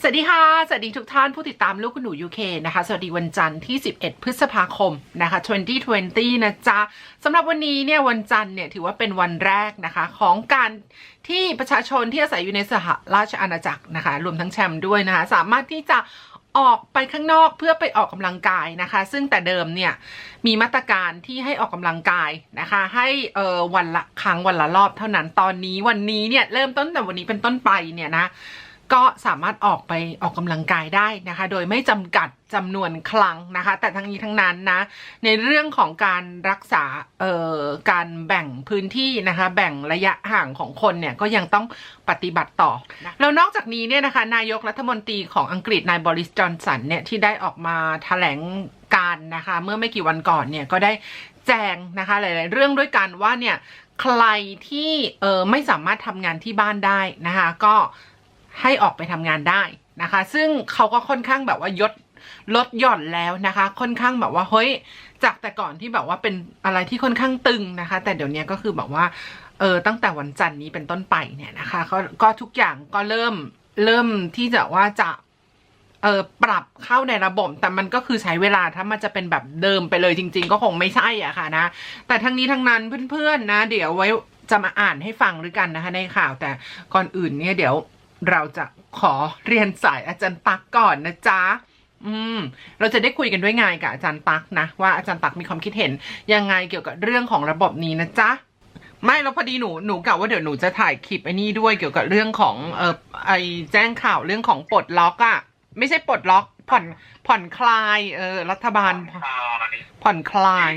สวัสดีค่ะ สวัสดีทุกท่านผู้ติดตามลูกคุณหนู UK นะคะ สวัสดีวันจันทร์ที่ 11 พฤษภาคมนะคะ 2020 นะจ๊ะสำหรับวันนี้เนี่ยวันจันทร์เนี่ยถือว่าเป็นวันแรกนะคะ ของการที่ประชาชนที่อาศัยอยู่ในสหราชอาณาจักรนะคะ รวมทั้งแชมป์ด้วยนะคะ สามารถที่จะออกไปข้างนอกเพื่อไปออกกำลังกายนะคะ ซึ่งแต่เดิมเนี่ยมีมาตรการที่ให้ออกกำลังกายนะคะ ให้เอ่อวันละครั้งวันละรอบเท่านั้นตอนนี้วันนี้เนี่ยเริ่มต้นแต่วันนี้เป็นต้นไปเนี่ยนะ ก็สามารถออกไปออกกำลังกายได้นะคะ โดยไม่จำกัดจำนวนครั้งนะคะ แต่ทั้งนี้ทั้งนั้นนะ ในเรื่องของการรักษาเอ่อการแบ่งพื้นที่นะคะ แบ่งระยะห่างของคนเนี่ยก็ยังต้องปฏิบัติต่อ แล้วนอกจากนี้เนี่ยนะคะ นายกรัฐมนตรีของอังกฤษนายบริสจอนสันเนี่ยที่ได้ออกมาแถลงการนะคะ เมื่อไม่กี่วันก่อนเนี่ยก็ได้แจงนะคะ หลาย ๆ เรื่องด้วยกันว่าเนี่ยใครที่เออไม่สามารถทำงานที่บ้านได้นะคะ ก็ ให้ออกไปทำงานได้นะคะ ซึ่งเขาก็ค่อนข้างแบบว่ายดลดหย่อนแล้วนะคะ ค่อนข้างแบบว่าเฮ้ยจากแต่ก่อนที่แบบว่าเป็นอะไรที่ค่อนข้างตึงนะคะ แต่เดี๋ยวนี้ก็คือแบบว่าเออตั้งแต่วันจันทร์นี้เป็นต้นไปเนี่ยนะคะก็ก็ทุกอย่างก็เริ่มเริ่มที่จะว่าจะเออปรับเข้าในระบบ แต่มันก็คือใช้เวลาถ้ามันจะเป็นแบบเดิมไปเลยจริง ๆ ก็คงไม่ใช่อะค่ะนะ แต่ทั้งนี้ทั้งนั้นเพื่อนๆนะ เดี๋ยวไว้จะมาอ่านให้ฟังด้วยกันนะคะ ในข่าวแต่ก่อนอื่นเนี่ยเดี๋ยว เราจะขอเรียนสายอาจารย์ตักก่อนนะจ๊ะอืมเราจะได้คุยกันด้วยไงกับอาจารย์ตักนะ ว่าอาจารย์ตักมีความคิดเห็นยังไงเกี่ยวกับเรื่องของระบบนี้นะจ๊ะไม่แล้วพอดีหนูหนูกะว่าเดี๋ยวหนูจะถ่ายคลิปไอ้นี่ด้วยเกี่ยวกับเรื่องของเออไอแจ้งข่าวเรื่องของปลดล็อกอะไม่ใช่ปลดล็อกผ่อนผ่อนคลายเออรัฐบาล ผ่อนคลาย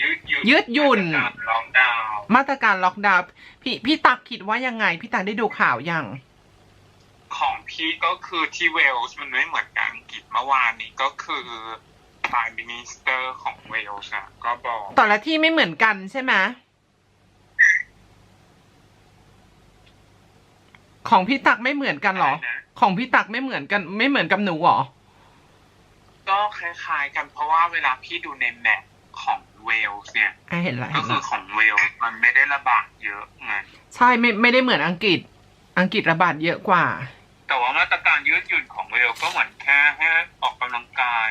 ยืดหยุ่นยืดหยุ่นมาตรการล็อกดาวน์มาตรการล็อกดาวน์พี่พี่ตักคิดว่ายังไง พี่ตักได้ดูข่าวยัง ของพี่ก็คือที่เวลส์มันไม่เหมือนกับอังกฤษเมื่อวานนี้ก็คือ Prime Minister ของเวลส์อะก็บอกแต่ละที่ไม่เหมือนกันใช่ไหมของพี่ตักไม่เหมือนกันเหรอนะของพี่ตักไม่เหมือนกัน ไม่เหมือนกับหนูเหรอ ก็คล้ายๆ กันเพราะว่าเวลาพี่ดูในแมปของเวลส์เนี่ย อะเห็นละก็เห็นคือละของเวลส์มันไม่ได้ระบาดเยอะไง ใช่ไม่ไม่ได้เหมือนอังกฤษ อังกฤษระบาดเยอะกว่า แต่ว่ามาตรการยืดหยุ่นของเวลส์ก็เหมือนแค่ให้ออกกำลังกาย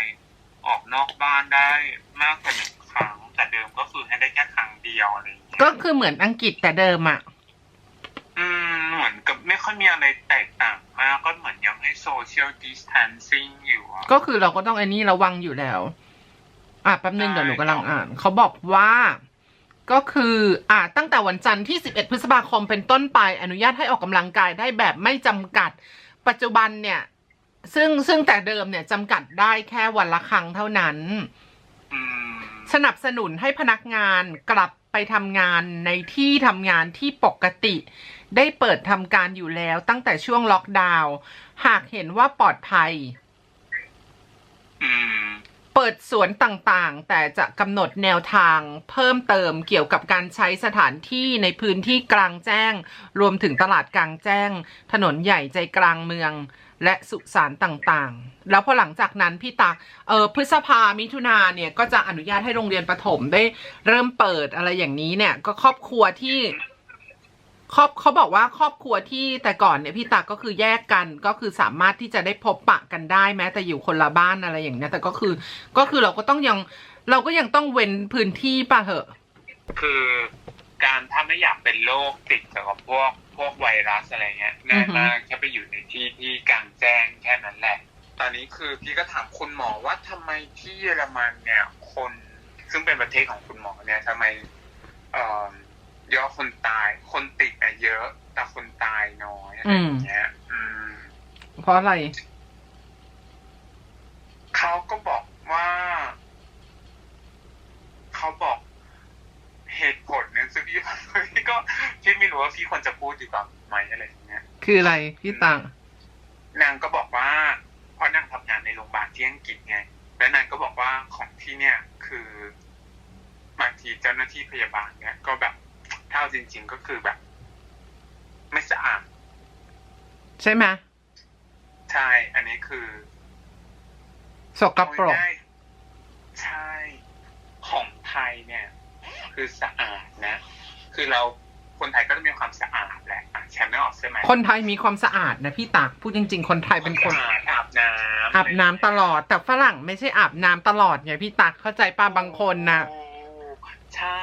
ออกนอกบ้านได้มากกว่าหนึ่งครั้ง แต่เดิมก็คือให้ได้แค่ครั้งเดียวอะไรอย่างเงี้ยก็คือเหมือนอังกฤษแต่เดิมอะอืมเหมือนกับไม่ค่อยมีอะไรแตกต่างมากก็เหมือนยังให้โซเชียลดิส a ทนซิ่งอยู่อะก็คือเราก็ต้องไอ้นี่ระวังอยู่แล้ว อะแป๊บนึงเดี๋ยวหนูกำลังอ่านเขาบอกว่าก็คืออะตั้งแต่วันจันทร์ที่ 11 พฤษภาคมเป็นต้นไปอนุญาตให้ออกกำลังกายได้แบบไม่จำกัด ปัจจุบันเนี่ย ซึ่งซึ่งแต่เดิมเนี่ยจำกัดได้แค่วันละครั้งเท่านั้นอืมสนับสนุนให้พนักงานกลับไปทำงานในที่ทำงานที่ปกติ ได้เปิดทำการอยู่แล้วตั้งแต่ช่วงล็อกดาวน์หากเห็นว่าปลอดภัยอืม เปิดสวนต่างๆ แต่จะกำหนดแนวทางเพิ่มเติมเกี่ยวกับการใช้สถานที่ในพื้นที่กลางแจ้ง รวมถึงตลาดกลางแจ้ง ถนนใหญ่ใจกลางเมือง และสุสานต่างๆ แล้วพอหลังจากนั้นพี่ตักเออพฤษภามิถุนาเนี่ยก็จะอนุญาตให้โรงเรียนประถมได้เริ่มเปิดอะไรอย่างนี้เนี่ยก็ครอบครัวที่ ครอบเขาบอกว่าครอบครัวที่แต่ก่อนเนี่ยพี่ตาก็คือแยกกันก็คือสามารถที่จะได้พบปะกันได้แม้แต่อยู่คนละบ้านอะไรอย่างเนี้ยแต่ก็คือก็คือเราก็ต้องยังเราก็ยังต้องเว้นพื้นที่ป่ะเหอะคือการถ้าไม่อยากเป็นโรคติดเกี่ยวกับพวกพวกไวรัสอะไรเงี้ยง่ายมากแค่ไปอยู่ในที่ที่กลางแจ้งแค่นั้นแหละ ตอนนี้คือพี่ก็ถามคุณหมอว่าทำไมที่เยอรมันเนี่ย คนซึ่งเป็นประเทศของคุณหมอเนี่ยทำไมเอ่อ ยอดคนตาย คนติดอะเยอะ แต่คนตายน้อยอะไรอย่างเงี้ย อืม เพราะอะไร เขาก็บอกว่า เขาบอกเหตุผลหนึงซึ่งพี่พี่ก็พี่ไม่รู้ว่าพี่ควรจะพูดดีกว่าไหมอะไรอย่างเงี้ย คืออะไรพี่ตังนางก็บอกว่าเพราะนางทำงานในโรงพยาบาลที่อังกฤษไง แล้วนางก็บอกว่าของที่เนี่ย คือบางทีเจ้าหน้าที่พยาบาลเนี่ยก็แบบ เท่าจริง ๆ ก็คือแบบ ไม่สะอาดใช่ไหมใช่ อันนี้คือสกปรกเอาง่ายๆใช่ ของไทยเนี่ย คือสะอาดนะ คือเราคนไทยก็จะมีความสะอาดแหละอะแชมป์นึกออกใช่ไหมคนไทยมีความสะอาดนะพี่ตักพูดจริง ๆ คนไทยเป็นคนอาบอาบน้ำอาบน้ำตลอด แต่ฝรั่งไม่ใช่อาบน้ำตลอดไงพี่ตักเข้าใจป้าบางคนนะโอ้ ใช่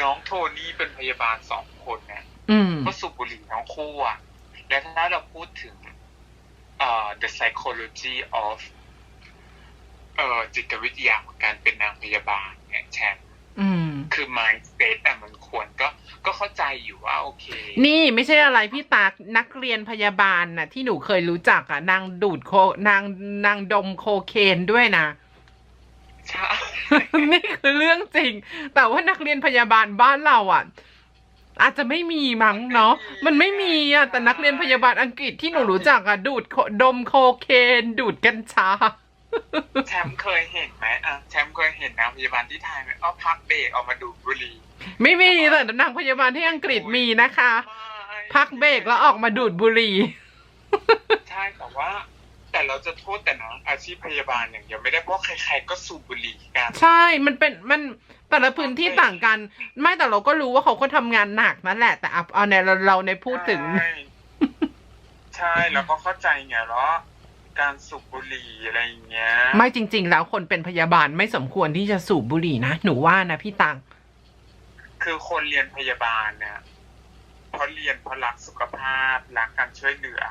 น้องโทนี่เป็นพยาบาลสองคนนะอืมก็สูบบุหรี่ทั้งคู่อะและถ้าเราพูดถึงเอ่อ the psychology of เอ่อจิตวิทยาของการเป็นนางพยาบาลเนี่ยแชมป์อืมคือ mindset อะมันควรก็ก็เข้าใจอยู่ว่าโอเค นี่ไม่ใช่อะไรพี่ตักนักเรียนพยาบาลน่ะ ที่หนูเคยรู้จักอะ นางดูดโคนางนางดมโคเคนด้วยนะ ใช่นี่คือเรื่องจริง แต่ว่านักเรียนพยาบาลบ้านเราอะ อาจจะไม่มีมั้งเนาะมันไม่มีอะแต่นักเรียนพยาบาลอังกฤษที่หนูรู้จักอะดูดโคดมโคเคนดูดกัญชา แชมป์เคยเห็นไหมอะแชมป์เคยเห็นนางพยาบาลที่ไทยไหมเอาพักเบรกออกมาดูดบุหรี่ไม่มีแต่นางพยาบาลที่อังกฤษมีนะคะไม่พักเบรกแล้วออกมาดูดบุหรี่ ใช่แต่ว่า แต่เราจะโทษแต่น้องอาชีพพยาบาลอย่างเดียวไม่ได้เพราะใครๆก็สูบบุหรี่กัน ใช่ มันเป็นมันแต่ละพื้นที่ต่างกัน ไม่แต่เราก็รู้ว่าเขาก็ทำงานหนักนั่นแหละ แต่เอาเอาในเราเราในพูดถึงใช่ใช่แล้วก็เข้าใจไงแล้วการสูบบุหรี่อะไรอย่างเงี้ย ไม่จริง ๆ แล้วคนเป็นพยาบาลไม่สมควรที่จะสูบบุหรี่นะหนูว่านะพี่ตังคือคนเรียนพยาบาลเนี่ยเพราะเรียนเพราะรักสุขภาพรักการช่วยเหลือ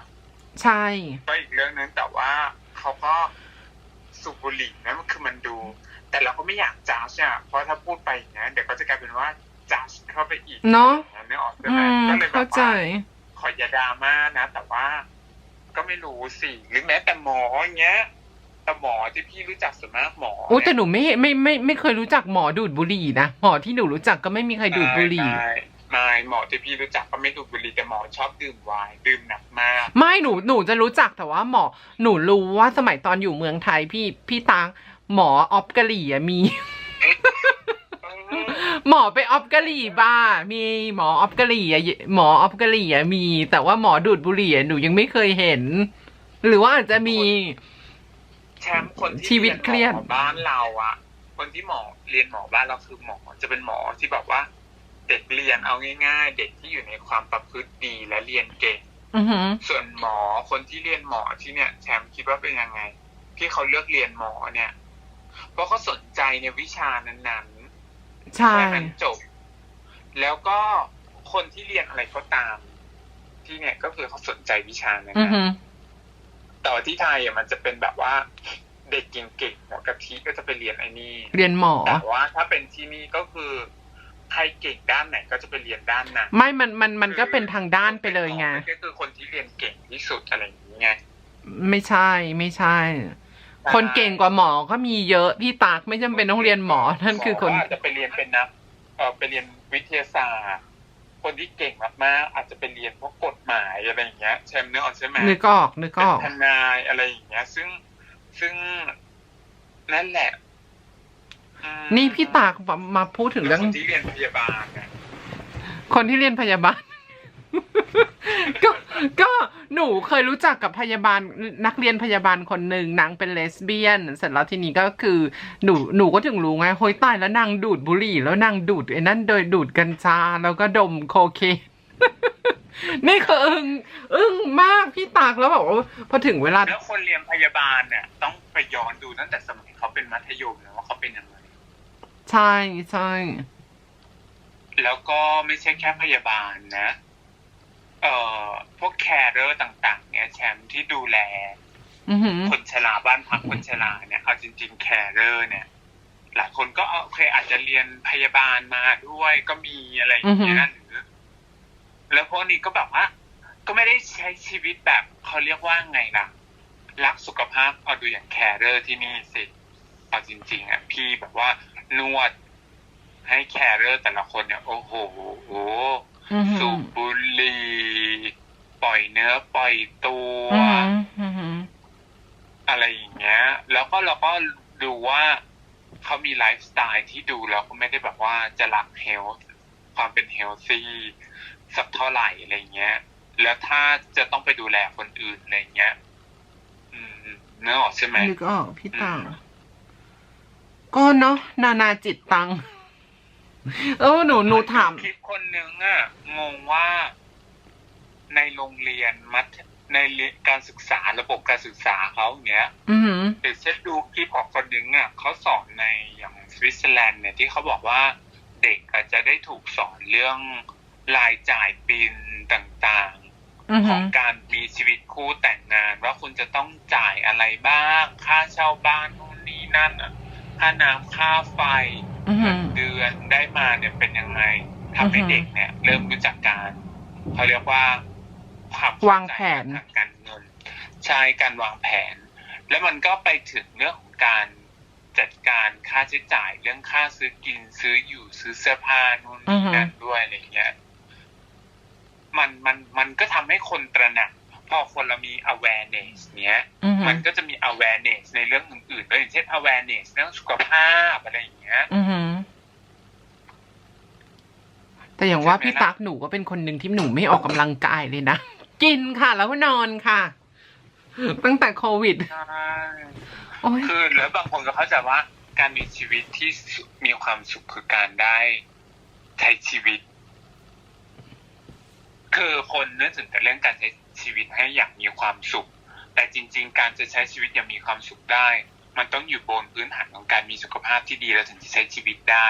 ใช่ ก็อีกเรื่องนึงแต่ว่าเขาก็สูบบุหรี่นะมันคือมันดู แต่เราก็ไม่อยากจ้าชอะเพราะถ้าพูดไปอย่างเงี้ยเดี๋ยวก็จะกลายเป็นว่าจ้าชเข้าไปอีกเนาะไม่ออกใช่อืไหมมก็เลยแบเข้าบใจว่าขออย่าดราม่านะ แต่ว่าก็ไม่รู้สิหรือแม้แต่หมออย่างเงี้ยแต่หมอที่พี่รู้จักส่วนมากหมอโอ้แต่หนูไม่ไม่ไม่ไม่เคยรู้จักหมอดูดบุหรี่นะหมอที่หนูรู้จักก็ไม่มีใครดูดบุหรี่ ไม่ไม่หมอที่พี่รู้จักก็ไม่ดูดบุหรี่แต่หมอชอบดื่มไวน์ดื่มหนักมาก ไม่หนูหนูจะรู้จักแต่ว่าหมอ หนูรู้ว่าสมัยตอนอยู่เมืองไทยพี่พี่ตังหมอออฟกะหรี่อะมีเออหมอไปออฟกะหรี่บ้ามีหมอออฟกะหรี่อะหมอออฟกะหรี่อะมี แต่ว่าหมอดูดบุหรี่อะหนูยังไม่เคยเห็น หรือว่าอาจจะมีแชมป์คนที่ชีวิตเครียดหมอบ้านเราอะคนที่หมอเรียนหมอบ้านเราคือหมอจะเป็นหมอที่แบบว่า เด็กเรียนเอาง่าย ๆ เด็กที่อยู่ในความประพฤติดีและเรียนเก่งอือหือส่วนหมอคนที่เรียนหมอที่เนี่ยแชมป์คิดว่าเป็นยังไง ที่เขาเลือกเรียนหมอเนี่ย เพราะเขาสนใจในวิชานั้นๆใช่แค่นั้นจบ แล้วก็คนที่เรียนอะไรก็ตาม ที่เนี่ยก็คือเขาสนใจวิชานั้นอือนะหือแต่ว่าที่ไทยอะมันจะเป็นแบบว่าเด็กเก่งๆหัวกะทิก็จะไปเรียนไอ้นี่เรียนหมอแต่ว่าถ้าเป็นที่นี่ก็คือ ใครเก่งด้านไหนก็จะไปเรียนด้านนั้นไม่มันมันมันก็เป็นทางด้านไปเลยไงก็คือคนที่เรียนเก่งที่สุดอะไรอย่างเงี้ยไม่ใช่ไม่ใช่ คนเก่งกว่าหมอก็มีเยอะพี่ตากไม่จำเป็นต้องเรียนหมอนั่นคือคนหมอาจจะไปเรียนเป็นนักเออไปเรียนวิทยาศาสตร์คนที่เก่งมากๆอาจจะไปเรียนพวกกฎหมายอะไรอย่างเงี้ยแชมป์เนื้อออกใช่ไหมนึกออกนึกเป็อนอกทนายอะไรอย่างเงี้ย ซึ่งซึ่งนั่นแหละอืม นี่พี่ตากมาพูดถึงแล้วเรื่องคนที่เรียนพยาบาลเนี่ยคนที่เรียนพยาบาล ก็ก็หนูเคยรู้จักกับพยาบาลนักเรียนพยาบาลคนหนึ่งนางเป็นเลสเบี้ยน เสร็จแล้วทีนี้ก็คือหนูหนูก็ถึงรู้ไงโฮยตายแล้วนางดูดบุหรี่ แล้วนางดูดไอ้นั่นโดยดูดกัญชาแล้วก็ดมโคเคนนี่คืออึ้งอึ้งมากพี่ตากแล้วแบบว่าพอถึงเวลาแล้วคนเรียนพยาบาลเนี่ยต้องไปย้อนดูตั้งแต่สมัยเขาเป็นมัธยมนะว่าเขาเป็นยังไง ใช่ใช่แล้วก็ไม่ใช่แค่พยาบาลนะ เอ่อ พวกแคร์เรอร์ต่าง ๆ เนี่ยแชมป์ที่ดูแลอือหือคนชราบ้านพักคนชราเนี่ยเอาจริง ๆ แคร์เรอร์เนี่ย หลายคนก็เอาโอเคอาจจะเรียนพยาบาลมาด้วยก็มีอะไรอย่างเงี้ยหรือแล้วพวกนี้ก็แบบว่า ก็ไม่ได้ใช้ชีวิตแบบเขาเรียกว่าไงล่ะรักสุขภาพเอาดูอย่างแคร์เรอร์ที่นี่สิเอาจริง ๆอะพี่แบบว่า นวด ให้แคร์เรอร์แต่ละคนเนี่ย โอ้โหอือหืสูอบบุหรี่ปล่อยเนื้อปล่อยตัวอือหืออือหืออะไรอย่างเงี้ย แล้วก็เราก็ดูว่าเขามีไลฟ์สไตล์ที่ดูแล้วก็ไม่ได้แบบว่าจะรักเฮลท์ความเป็นเฮลซี่สักเท่าไหร่อะไรเงี้ย แล้วถ้าจะต้องไปดูแลคนอื่นอะไรเงี้ย อืมเนื้อออกใช่ไหมนึกออกพี่ตาอืม ก็เนาะนานาจิตตังเออหนูหนูถาม คลิปคนนึงอะงงว่าในโรงเรียนมัธในเรียนการศึกษาระบบการศึกษาเขาอย่างเงี้ยอือหือเดี๋ยวเช็ดดูคลิปของคนหนึ่งอะเขาสอนในอย่างสวิตเซอร์แลนด์เนี่ยที่เขาบอกว่าเด็กอาจจะได้ถูกสอนเรื่องรายจ่ายบินต่างอือๆ ขหือองการมีชีวิตคู่แต่งงาน ว่าคุณจะต้องจ่ายอะไรบ้าง ค่าเช่าบ้านนู่นนี่นั่นอะ ค่าน้ำค่าไฟอือหืเงิอนเดือนได้มาเนี่ยเป็นยังไงทำให้อือฮึเด็กเนี่ย เริ่มรู้จักการเขาเรียกว่าความวางแผน ทางการเงินใช่การวางแผน แล้วมันก็ไปถึงเรื่องของการจัดการค่าใช้จ่ายเรื่องค่าซื้อกินซื้ออยู่ซื้อเสื้อผ้านู่นนี่นั่นด้วยอะไรเงี้ย มันมันมันก็ทำให้คนตระหนัก พอคนเรามี awareness เนี้ยอือหืมัอนก็จะมี awareness ในเรื่องอื่นๆด้วยอย่างเช่น awareness เรื่องสุขภาพอะไรอย่างเงี้ยอือหือแต่อย่างว่าใช่ไหมพี่ล่ะตั๊กหนูก็เป็นคนหนึ่งที่หนูไม่ออกกำลังกายเลยนะ กินค่ะ แล้วก็นอนค่ะ ตั้งแต่โควิดใช่โอ้ยคือแล้วบางคนก็เข้าใจว่าการมีชีวิตที่มีความสุขคือการได้ใช้ชีวิต คือคนนึกถึงแต่เรื่องการใช้ ชีวิตให้อย่างมีความสุข แต่จริง ๆ การจะใช้ชีวิตอย่างมีความสุขได้ มันต้องอยู่บนพื้นฐานของการมีสุขภาพที่ดีแล้วถึงจะใช้ชีวิตได้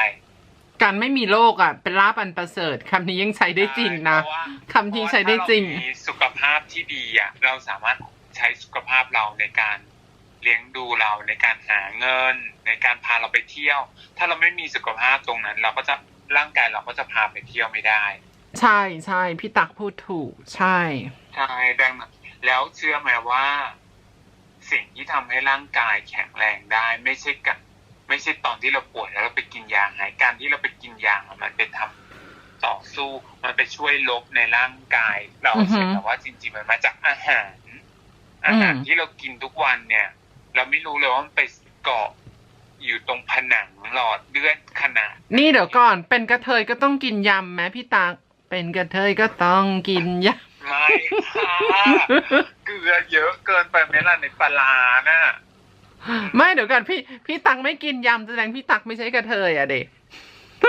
การไม่มีโรคอะเป็นลาบอันประเสริฐคำนี้ยังใช้ได้จริงนะเพาว่าคำที่ใช้ได้จริงเพาะว่าถ้าเามีสุขภาพที่ดีอะเราสามารถใช้สุขภาพเราในการเลี้ยงดูเราในการหาเงิน ในการพาเราไปเที่ยว ถ้าเราไม่มีสุขภาพตรงนั้น เราก็จะร่างกายเราก็จะพาไปเที่ยวไม่ได้ ใช่ใช่พี่ตั๊กพูดถูกใช่ ใช่ดังนั้นแล้วเชื่อไหมว่า สิ่งที่ทำให้ร่างกายแข็งแรงได้ ไม่ใช่กับไม่ใช่ตอนที่เราป่วยแล้วเราไปกินยาหายการที่เราไปกินยาอะมันเป็นทำต่อสู้มันไปช่วยลบในร่างกาย เราอือฮึเห็นแต่ว่าจริงๆมันมาจากอาหาร อาหารอืมที่เรากินทุกวันเนี่ย เราไม่รู้เลยว่ามันไปเกาะอยู่ตรงผนังหลอดเลือดขนาด นี่เดี๋ยวก่อนเป็นกระเทยก็ต้องกินยำไหมพี่ตั๊กเป็นกระเทยก็ต้องกินย ไม่ค่ะำเกลือเยอะเกินไปไหมล่ะในปลาร้าน่ะไม่เดี๋ยวก่อนพี่พี่ตั๊กไม่กินยำแสดงพี่ตั๊กไม่ใช่กระเทยอะเด็ก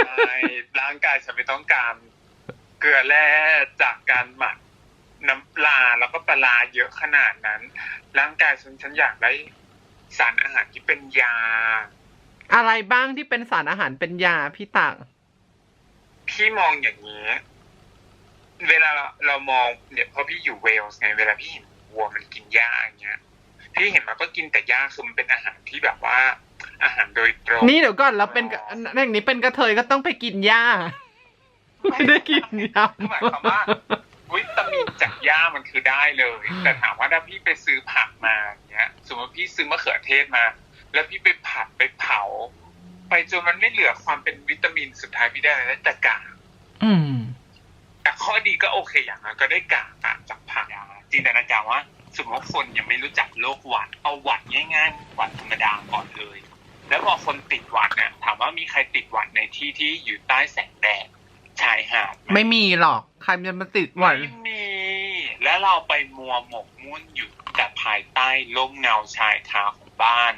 ใช่ร่างกายฉันไม่ต้องการเกลือแร่จากการหมักน้ำปลาแล้วก็ปลาร้าเยอะขนาดนั้น ร่างกายฉันฉันอยากได้สารอาหารที่เป็นยา อะไรบ้างที่เป็นสารอาหารเป็นยาพี่ตั๊กพี่มองอย่างนี้ เวลาเรามองเนี่ยเพราะพี่อยู่เวลส์ไงเวลาพี่เห็นวัวมันกินหญ้าอย่างเงี้ยพี่เห็นมันก็กินแต่หญ้าคือมันเป็นอาหารที่แบบว่า อาหารโดยตรงนี่เดี๋ยวก่อนเราเป็นกระอย่างนี้เป็นกระเทยก็ต้องไปกินหญ้าไม่ได้กินยคือหมายความว่าวิตามินจากหญ้ามันคือได้เลย แต่ถามว่าถ้าพี่ไปซื้อผักมาอย่างเงี้ย สมมติพี่ซื้อมะเขือเทศมา แล้วพี่ไปผัดไปเผา ไปจนมันไม่เหลือความเป็นวิตามินสุดท้ายพี่ได้อะไรแต่กากำอืมแต่ ข้อดีก็โอเคอย่างนั้นก็ได้กากอะจากผักอะจินตนาการว่าสมมติว่าคนยังไม่รู้จักโรคหวัด เอาหวัดง่ายๆหวัดธรรมดาก่อนเลย แล้วพอคนติดหวัดเนี่ยถามว่ามีใครติดหวัดในที่ที่อยู่ใต้แสงแดดชายหาดไหมไม่มีหรอกใครจะมาติดหวัดไม่มี แล้วเราไปมัวหมกมุ่นอยู่แต่ภายใต้ร่มเงาชายคาของบ้าน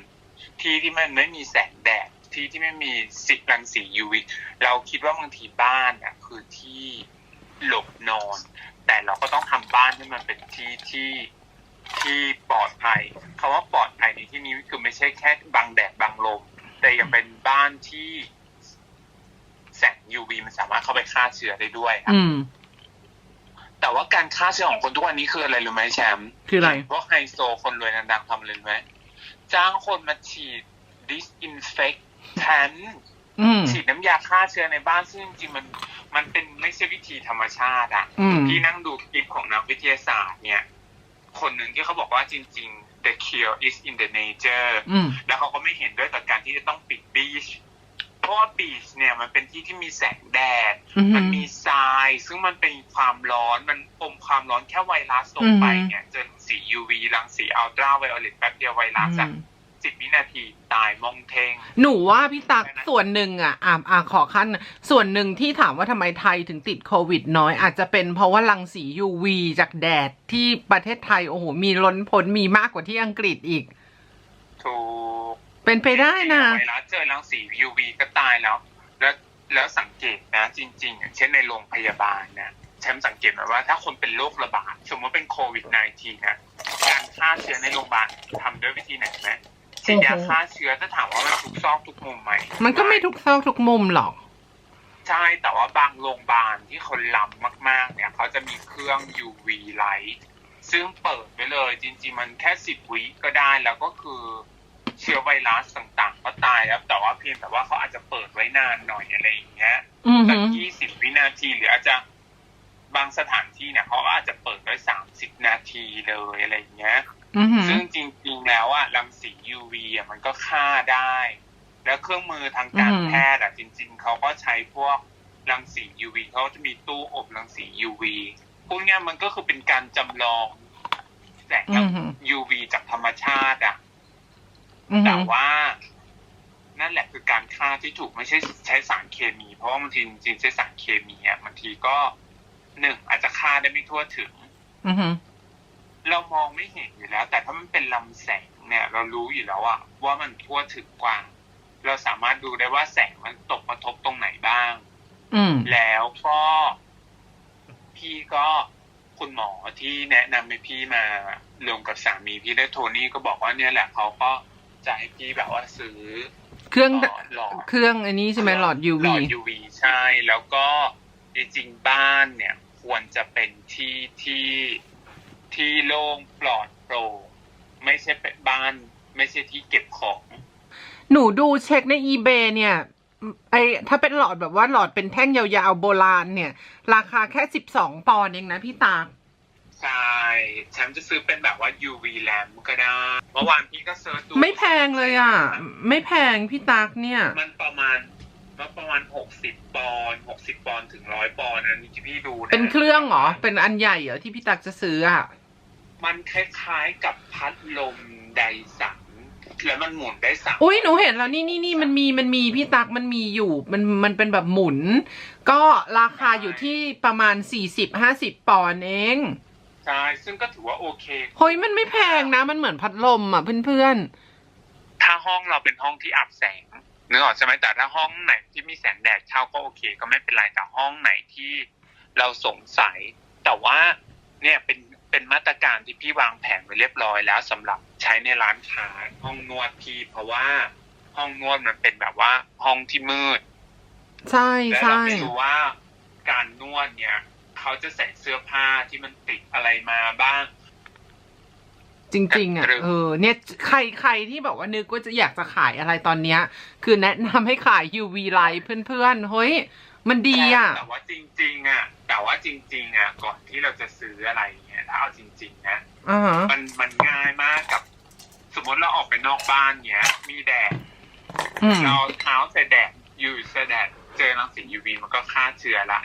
ที่ที่มันไม่มีแสงแดดที่ที่ไม่มีสิรังสี UV เราคิดว่าบางทีบ้านอะคือที่ หลบนอน แต่เราก็ต้องทำบ้านให้มันเป็นที่ที่ที่ปลอดภัยคำว่าปลอดภัยในที่นี้คือไม่ใช่แค่บังแดดบังลม แต่ยังเป็นบ้านที่แสง UV มันสามารถเข้าไปฆ่าเชื้อได้ด้วยอะอืมแต่ว่าการฆ่าเชื้อของคนทุกวันนี้คืออะไรรู้ไหมแชมป์คืออะไรพวกไฮโซคนรวยดังๆทำเลยรู้ไหมจ้างคนมาฉีด disinfectant อืม ฉีดน้ำยาฆ่าเชื้อในบ้านซึ่งจริงๆมันมันเป็นไม่ใช่วิธีธรรมชาติอะอืมพี่นั่งดูคลิปของนักวิทยาศาสตร์เนี่ย คนหนึ่งที่เขาบอกว่าจริง ๆ the cure is in the nature อืมแล้วเขาก็ไม่เห็นด้วยกับการที่จะต้องปิดบีชเพราะว่าบีชเนี่ยมันเป็นที่ที่มีแสงแดดอืมมันมีทราย ซึ่งมันเป็นความร้อนมันอมความร้อนแค่ไวรัสลงไปอืมเนี่ยเจอสี UV รังสีอัลตราไวโอเลตแป๊บเดียวไวรัสอะ สิบวินาทีตายมองเทง หนูว่าพี่ตักอะไรนะส่วนหนึ่งอะอ่าอ่าขอขั้น ส่วนหนึ่งที่ถามว่าทำไมไทยถึงติดโควิดน้อย อาจจะเป็นเพราะว่ารังสี UV จากแดดที่ประเทศไทย โอ้โห มีล้นพ้นมีมากกว่าที่อังกฤษอีก ถูกเป็นไปได้นะ ไวรัสเจอรังสี UV ก็ตายแล้ว แล้วแล้วสังเกตนะ จริงๆอย่างเช่นในโรงพยาบาลนะแชมป์สังเกตไหมว่าถ้าคนเป็นโรคระบาด สมมติเป็นโควิด -19 นะการฆ่าเชื้อในโรงพยาบาลทำด้วยวิธีไหนไหม ฉีดยาฆ่าเชื้อถ้าถามว่ามันทุกซอกทุกมุมไหมมันก็ไม่ทุกซอกทุกมุมหรอก ใช่แต่ว่าบางโรงพยาบาลที่เขาล้ำมาก ๆ เนี่ยเขาจะมีเครื่อง UV light ซึ่งเปิดไปเลย จริง ๆ มันแค่สิบวิก็ได้แล้วก็คือเชื้อไวรัสต่างๆ ก็ตายแล้ว แต่ว่าเพียงแต่ว่าเขาอาจจะเปิดไว้นานหน่อยอะไรอย่างเงี้ยอือสัหืกอยี่สิบวินาทีหรืออาจจะบางสถานที่เนี่ยเขาก็อาจจะเปิดไว้สามสิบนาทีเลยอะไรอย่างเงี้ยอือหือซึ่งจริง ๆ แล้วอะรังสี UV อะมัน ก็ฆ่าได้ แล้วเครื่องมือทางการอืมแพทย์อะจริง ๆ เขาก็ใช้พวกรังสี UV เขาจะมีตู้อบรังสี UV พวกเนี้ยมันก็คือเป็นการจำลองแสงอือหือ UV จากธรรมชาติอะอือหืแต่อว่านั่นแหละคือการฆ่าที่ถูกไม่ใช่ใช้สารเคมี เพราะว่าบางทีจริงๆใช้สารเคมีอะบางทีก็หนึ่งอาจจะฆ่าได้ไม่ทั่วถึงอือหือเรามองไม่เห็นอยู่แล้ว แต่ถ้ามันเป็นลำแสง เนี่ยเรารู้อยู่แล้วอะว่ามันทั่วถึงกว่าเราสามารถดูได้ว่าแสงมันตกกระทบตรงไหนบ้างอืมแล้วก็พี่ก็คุณหมอที่แนะนำให้พี่มารวมกับสามีพี่ได้โทนี่ก็บอกว่าเนี่ยแหละเขาก็จะให้พี่แบบว่าซื้อ เครื่องหลอดหลอดเครื่องอันนี้ใช่ไหมหลอด UV หลอด UV ใช่ แล้วก็จริงๆบ้านเนี่ย ควรจะเป็นที่ที่ที่โล่งปลอดโปร่ง ไม่ใช่เป็นบ้าน ไม่ใช่ที่เก็บของ หนูดูเช็คใน eBay เนี่ย ไอถ้าเป็นหลอดแบบว่าหลอดเป็นแท่งยาวๆโบราณเนี่ย ราคาแค่สิบสองปอนด์เองนะพี่ตาใช่แชมป์จะซื้อเป็นแบบว่า UV lamp ก็ได้ เมื่อวานพี่ก็เซิร์ชดู ไม่แพงเลยอะ ไม่แพงพี่ตากเนี่ย มันประมาณมันประมาณหกสิบปอนด์หกสิบปอนด์ถึงร้อยปอนด์อันนี้ที่พี่ดูะเป็นเครื่องเหรอ เป็นอันใหญ่เหรอที่พี่ตักจะซื้ออะ มันคล้ายๆกับพัดลมไดสันแล้วมันหมุนได้สามอุ้ยหนูเห็นแล้วนี่นี่นี่มันมีมันมีพี่ตักมันมีอยู่มันมันเป็นแบบหมุน ก็ราคาอยู่ที่ประมาณสี่สิบห้าสิบปอนด์เองใช่ซึ่งก็ถือว่าโอเคเฮ้ยมันไม่แพงนะ มันเหมือนพัดลมอะเพื่อนถ้าห้องเราเป็นห้องที่อับแสงนึกออกใช่ไหมแต่ถ้าห้องไหนที่มีแสงแดดเข้าก็โอเค ก็ไม่เป็นไรแต่ห้องไหนที่เราสงสัย แต่ว่าเนี่ยเป็น เป็นมาตรการที่พี่วางแผนไว้เรียบร้อยแล้วสำหรับใช้ในร้านค้าห้องนวดพี่ เพราะว่าห้องนวดมันเป็นแบบว่า ห้องที่มืดๆใช่และเราใช่ไม่รู้ว่าการนวดเนี่ยเขาจะใส่เสื้อผ้าที่มันติดอะไรมาบ้างจริงๆอะหรือเออเนี่ยใครใครที่บอกว่านึกว่าจะอยากจะขายอะไรตอนเนี้ย คือแนะนำให้ขาย UV light เพื่อนๆเฮ้ย มันดีอะ แต่ว่าจริง ๆ อะ แต่ว่าจริง ๆ อะ ก่อนที่เราจะซื้ออะไรเนี่ยถ้าเอาจริง ๆนะอ่าฮะมันมันง่ายมากกับ สมมติเราออกไปนอกบ้านเนี้ย มีแดดอืมเราเท้าใส่แดดอยู่ใส่แดดเจอรังสี UV มันก็ฆ่าเชื้อละ